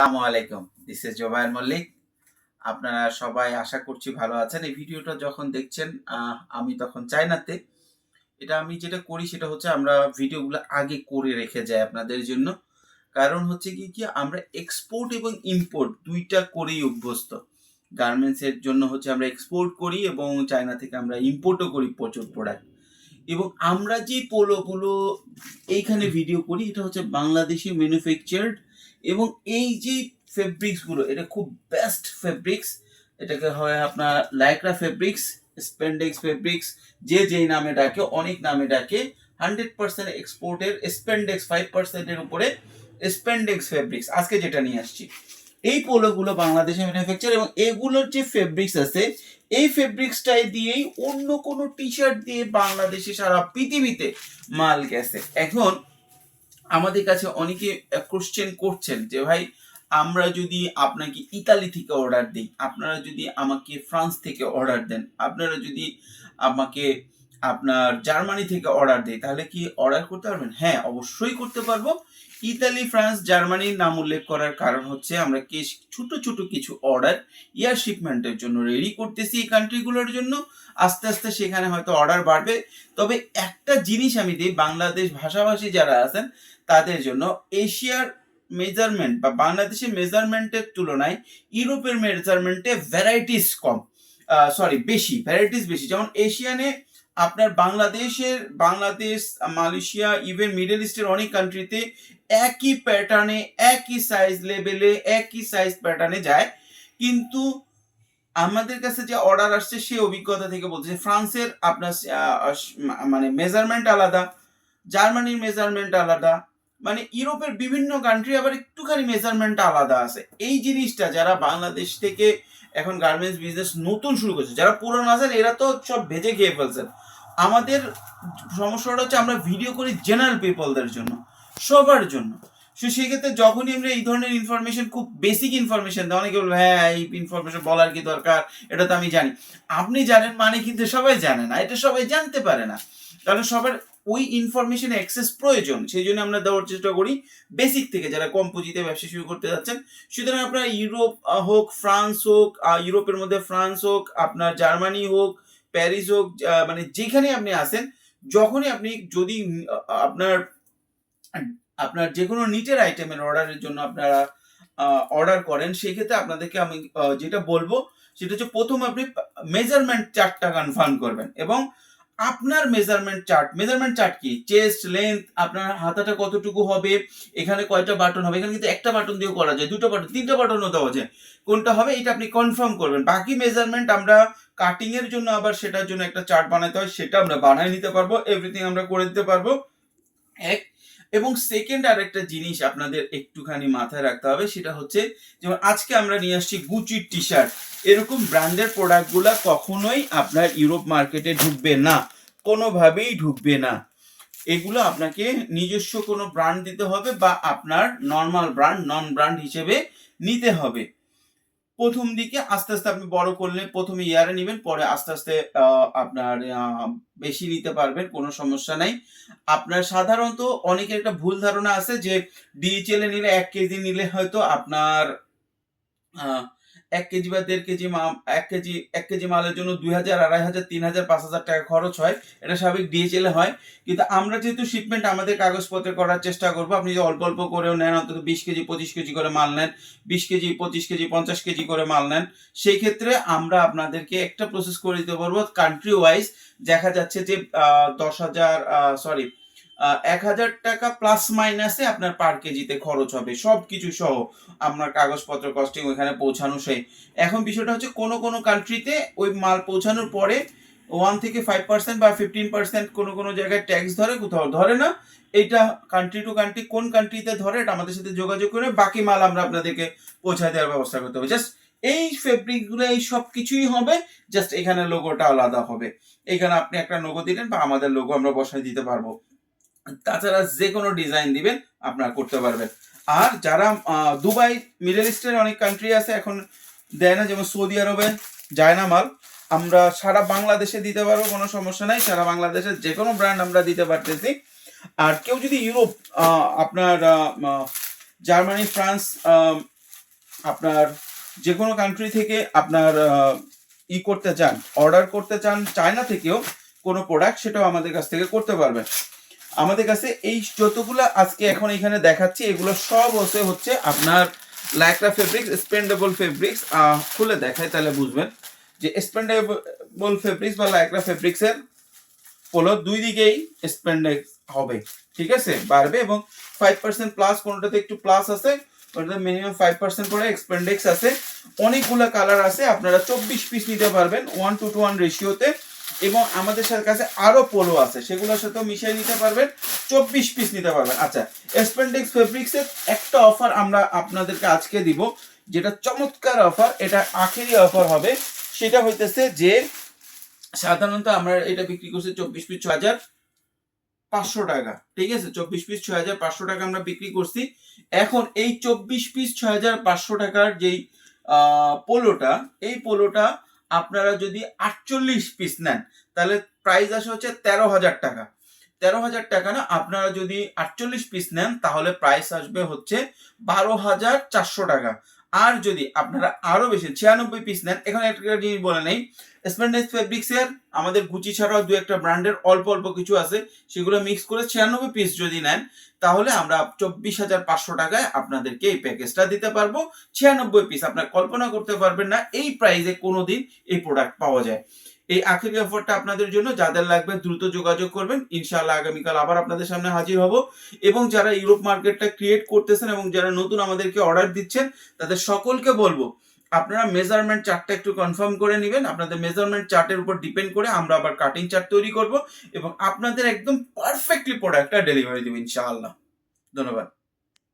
আসসালামু আলাইকুম। This is Zobayer Mallick আপনারা সবাই আশা করছি ভালো আছেন। এই ভিডিওটা যখন দেখছেন আমি তখন চাইনাতে এটা আমি যেটা করি সেটা হচ্ছে আমরা ভিডিওগুলো আগে করে রেখে যাই আপনাদের জন্য। কারণ হচ্ছে কি কি আমরা এক্সপোর্ট এবং ইম্পোর্ট দুইটা করেই অভ্যস্ত। গার্মেন্টস এর জন্য হচ্ছে আমরা এক্সপোর্ট করি এবং চায়না থেকে আমরা ইম্পোর্টও করি প্রচুর প্রোডাক্ট এবং আমরা যে পোলোগুলো এইখানে ভিডিও করি, এটা হচ্ছে বাংলাদেশি ম্যানুফ্যাকচার্ড এবং এই যে ফেব্রিক্সগুলো, এটা খুব বেস্ট ফেব্রিক্স এটাকে হয় আপনার লাইক্রা ফেব্রিক্স স্পেন্ডেক্স ফেব্রিক্স যে যেই নামে ডাকে, অনেক নামে ডাকে হান্ড্রেড পার্সেন্ট এক্সপোর্টের স্পেন্ডেক্স ফাইভ পার্সেন্টের উপরে স্পেন্ডেক্স ফেব্রিক্স আজকে যেটা নিয়ে আসছি এই পোলোগুলো বাংলাদেশে ম্যানুফ্যাকচার এবং এগুলোর যে ফেব্রিক্স আছে, এই ফেব্রিক্সটাই দিয়েই অন্য কোনো টি শার্ট দিয়ে বাংলাদেশে সারা পৃথিবীতে মাল গেছে। এখন আমাদের কাছে অনেকে কোশ্চেন করছেন যে, ভাই, আমরা যদি আপনাকে ইতালি থেকে অর্ডার দিই, আপনারা যদি আমাকে ফ্রান্স থেকে অর্ডার দেন, আপনারা যদি আমাকে আপনার জার্মানি থেকে অর্ডার দেয়, তাহলে কি অর্ডার করতে পারবেন? হ্যাঁ অবশ্যই করতে পারব। ইতালি, ফ্রান্স জার্মানির নাম উল্লেখ করার কারণ হচ্ছে আমরা কি ছোট ছোট কিছু অর্ডার এয়ার শিপমেন্টের জন্য রেডি করতেছি এই কান্ট্রিগুলোর জন্য। আস্তে আস্তে সেখানে হয়তো অর্ডার বাড়বে। তবে একটা জিনিস আমি দিই, বাংলাদেশ ভাষাভাষী যারা আছেন, তাদের জন্য এশিয়ার মেজারমেন্ট বা বাংলাদেশের মেজারমেন্টের তুলনায় ইউরোপের মেজারমেন্টে ভ্যারাইটিস কম। সরি বেশি ভ্যারাইটিস বেশি। যেমন এশিয়ানে আপনার বাংলাদেশের, বাংলাদেশ, মালয়েশিয়া ইভেন মিডল ইস্টের অনেক কান্ট্রিতে একই প্যাটার্নে একই সাইজ লেভেলে একই সাইজ প্যাটার্নে যায়। কিন্তু আমাদের কাছে যে অর্ডার আসছে সেই অভিজ্ঞতা থেকে বলছে ফ্রান্সের আপনার মানে মেজারমেন্ট আলাদা, জার্মানির মেজারমেন্ট আলাদা মানে ইউরোপের বিভিন্ন কান্ট্রি আবার একটুখানি মেজারমেন্ট আলাদা আছে। এই জিনিসটা যারা বাংলাদেশ থেকে এখন গার্মেন্টস বিজনেস নতুন শুরু করছে, যারা পুরনো আছেন এরা তো সব ভেজে খেয়ে ফেলছেন। আমাদের সমস্যাটা হচ্ছে আমরা ভিডিও করি জেনারেল পিপলদের জন্য, সবার জন্য। সো সেক্ষেত্রে যখনই আমরা এই ধরনের ইনফরমেশন খুব বেসিক ইনফরমেশন দেয় অনেকে বলবে হ্যাঁ এই ইনফরমেশন বলার কি দরকার? এটা তো আমি জানি। আপনি জানেন মানে কিন্তু সবাই জানে না, এটা সবাই জানতে পারে না। কারণ সবার ওই ইনফরমেশন অ্যাক্সেস প্রয়োজন, সেই জন্য আমরা দেওয়ার চেষ্টা করি বেসিক থেকে যারা কম পুঁজিতে ব্যবসা শুরু করতে যাচ্ছেন। সুতরাং আপনার ইউরোপ হোক, ফ্রান্স হোক ইউরোপের মধ্যে ফ্রান্স হোক, আপনার জার্মানি হোক, প্যারিস হোক মানে যেখানে আপনি আসেন যখনই আপনি যদি আপনার আপনার যে কোনো নিটের আইটেমের অর্ডারের জন্য আপনারা অর্ডার করেন, সেক্ষেত্রে আপনাদেরকে আমি যেটা বলব, সেটা হচ্ছে প্রথম আপনি মেজারমেন্ট চার্টটা কনফার্ম করবেন এবং আপনার মেজারমেন্ট চার্ট মেজারমেন্ট চার্ট কি? চেস্ট লেন্থ আপনার হাতাটা কতটুকু হবে? এখানে কয়টা বাটন হবে? এখানে কিন্তু একটা বাটন দিয়েও করা যায়, দুটো বাটন তিনটা বাটনও দেওয়া যায়। কোনটা হবে? এটা আপনি কনফার্ম করবেন। বাকি মেজারমেন্ট আমরা কাটিং এর জন্য আবার সেটার জন্য একটা চার্ট বানাতে হয়, সেটা আমরা বানায় নিতে পারব এভরিথিং আমরা করে দিতে পারব। এক এবং সেকেন্ড আর একটা জিনিস আপনাদের একটুখানি মাথায় রাখতে হবে, সেটা হচ্ছে যেমন আজকে আমরা নিয়ে আসছি গুচির টি শার্ট এরকম ব্র্যান্ডের প্রোডাক্টগুলো কখনোই আপনার ইউরোপ মার্কেটে ঢুকবে না, কোনোভাবেই ঢুকবে না। এগুলো আপনাকে নিজস্ব কোনো ব্র্যান্ড দিতে হবে বা আপনার নর্মাল ব্র্যান্ড নন ব্র্যান্ড হিসেবে নিতে হবে। প্রথম দিকে আস্তে আস্তে আপনি বড় করলে প্রথমে ইয়ারে নেবেন, পরে আস্তে আস্তে আপনার বেশি নিতে পারবেন, কোনো সমস্যা নাই। আপনার সাধারণত অনেকের একটা ভুল ধারণা আছে যে ডিএচএল এ নিলে এক কেজি নিলে হয়তো আপনার এক কেজি বা দেড় কেজি মা- এক কেজি এক কেজি মালের জন্য দুই হাজার, আড়াই হাজার, তিন হাজার, পাঁচ হাজার টাকা খরচ হয়। এটা স্বাভাবিক ডিএচএল এ হয়। কিন্তু আমরা যেহেতু শিপমেন্ট আমাদের কাগজপত্রে করার চেষ্টা করব, আপনি যদি অল্প অল্প করেও নেন, অন্তত বিশ কেজি, পঁচিশ কেজি করে মাল নেন, বিশ কেজি, পঁচিশ কেজি, পঞ্চাশ কেজি করে মাল নেন, সেই ক্ষেত্রে আমরা আপনাদেরকে একটা প্রসেস করে দিতে পারব কান্ট্রি ওয়াইজ দেখা যাচ্ছে যে দশ হাজার সরি এক হাজার টাকা প্লাস মাইনাসে আপনার পার কেজিতে খরচ হবে। সব কিছু সহ আপনার কাগজপত্র কস্টিং ওইখানে পৌঁছানো সেই। এখন বিষয়টা হচ্ছে কোনো কোনো কান্ট্রিতে ওই মাল পৌঁছানোর পরে ওয়ান থেকে ফাইভ পার্সেন্ট বা ফিফটিন পার্সেন্ট কোনো কোনো জায়গায় ট্যাক্স ধরে, কোথাও ধরে না। এটা কান্ট্রি টু কান্ট্রি কোন কান্ট্রিতে ধরে, এটা আমাদের সাথে যোগাযোগ করে বাকি মাল আমরা আপনাদেরকে পৌঁছায় দেওয়ার ব্যবস্থা করতে হবে। জাস্ট এই ফেব্রিকগুলো, এই সব কিছুই হবে জাস্ট এখানে লোগোটা আলাদা হবে। এখানে আপনি একটা লোগো দিলেন বা আমাদের লোগো আমরা বসাই দিতে পারব। তাছাড়া যে কোনো ডিজাইন দিবেন, আপনারা করতে পারবেন। আর যারা দুবাই, মিডল ইস্টের অনেক কান্ট্রি আছে, এখন দেয় না, যেমন সৌদি আরবে যায় না মাল। আমরা সারা বাংলাদেশে দিতে পারব, কোনো সমস্যা নাই। সারা বাংলাদেশের যে কোনো ব্র্যান্ড আমরা দিতে পারতেছি। আর কেউ যদি ইউরোপ আপনার জার্মানি, ফ্রান্স আপনার যে কোনো কান্ট্রি থেকে আপনার ই করতে চান, অর্ডার করতে চান, চায়না থেকেও কোনো প্রোডাক্ট সেটাও আমাদের কাছ থেকে করতে পারবেন। আমাদের কাছে এই যতগুলো আজকে এখন এখানে দেখাচ্ছি, এগুলো সব হচ্ছে হচ্ছে আপনার ল্যাকরা ফেব্রিক্স স্পেন্ডেবল ফেব্রিক্স খুলে দেখায় তাহলে বুঝবেন যে স্পেন্ডেবল ফেব্রিক্স বা ল্যাকরা ফেব্রিক্সের পোলো দুই দিকেই স্পেন্ডেক্স হবে, ঠিক আছে? বাড়বে এবং ফাইভ পার্সেন্ট প্লাস কোনোটাতে একটু প্লাস আছে ওটাতে মিনিমাম ফাইভ পার্সেন্ট করে এক্সপেন্ডেক্স আছে। অনেকগুলো কালার আছে, আপনারা চব্বিশ পিস নিতে পারবেন ওয়ান টু টু ওয়ান রেশিওতে এবং আমাদের কাছে আরও পোলো আছে, সেগুলোর সাথেও মিশিয়ে নিতে পারবেন, চব্বিশ পিস নিতে পারবেন। আচ্ছা এক্সপেন্ডেক্স ফেব্রিক্সের একটা অফার আমরা আপনাদেরকে আজকে দিব, যেটা চমৎকার অফার এটা আখেরি অফার হবে, সেটা হইতেছে যে সাধারণত আমরা এটা বিক্রি করছি চব্বিশ পিস ছ হাজার পাঁচশো টাকা, ঠিক আছে? চব্বিশ পিস ছয় হাজার পাঁচশো টাকা আমরা বিক্রি করছি। এখন এই চব্বিশ পিস ছয় হাজার পাঁচশো টাকার যেই পোলোটা, এই পোলোটা আপনারা যদি আটচল্লিশ পিস নেন, তাহলে প্রাইস আসে হচ্ছে তেরো হাজার টাকা। তেরো হাজার টাকা না, আপনারা যদি আটচল্লিশ পিস নেন, তাহলে প্রাইস আসবে হচ্ছে বারো হাজার চারশো টাকা। আর যদি আপনারা আরও বেশি, ছিয়ানব্বই পিস নেন, এখানে একটা জিনিস বলে নেই স্প্যান্ডেক্স ফেব্রিক্সের আমাদের গুচি ছাড়াও দু একটা ব্র্যান্ডের অল্প অল্প কিছু আছে, সেগুলো মিক্স করে ছিয়ানব্বই পিস যদি নেন, তাহলে আমরা চব্বিশ হাজার পাঁচশো টাকায় আপনাদেরকে এই প্যাকেজটা দিতে পারব। ছিয়ানব্বই পিস আপনার কল্পনা করতে পারবেন না, এই প্রাইসে কোনোদিন এই প্রোডাক্ট পাওয়া যায়। এই আখেরি অফারটা আপনাদের জন্য, যাদের লাগবে দ্রুত যোগাযোগ করবেন, ইনশাআল্লাহ আগামীকাল আবার আপনাদের সামনে হাজির হব। এবং যারা ইউরোপ মার্কেটটা ক্রিয়েট করতেছেন এবং যারা নতুন আমাদেরকে অর্ডার দিচ্ছেন, তাদের সকলকে বলব আপনারা মেজারমেন্ট চার্টটা একটু কনফার্ম করে নেবেন। আপনাদের মেজারমেন্ট চার্টের উপর ডিপেন্ড করে আমরা আবার কাটিং চার্ট তৈরি করব এবং আপনাদের একদম পারফেক্টলি প্রোডাক্টটা ডেলিভারি দেবো ইনশাআল্লাহ। ধন্যবাদ।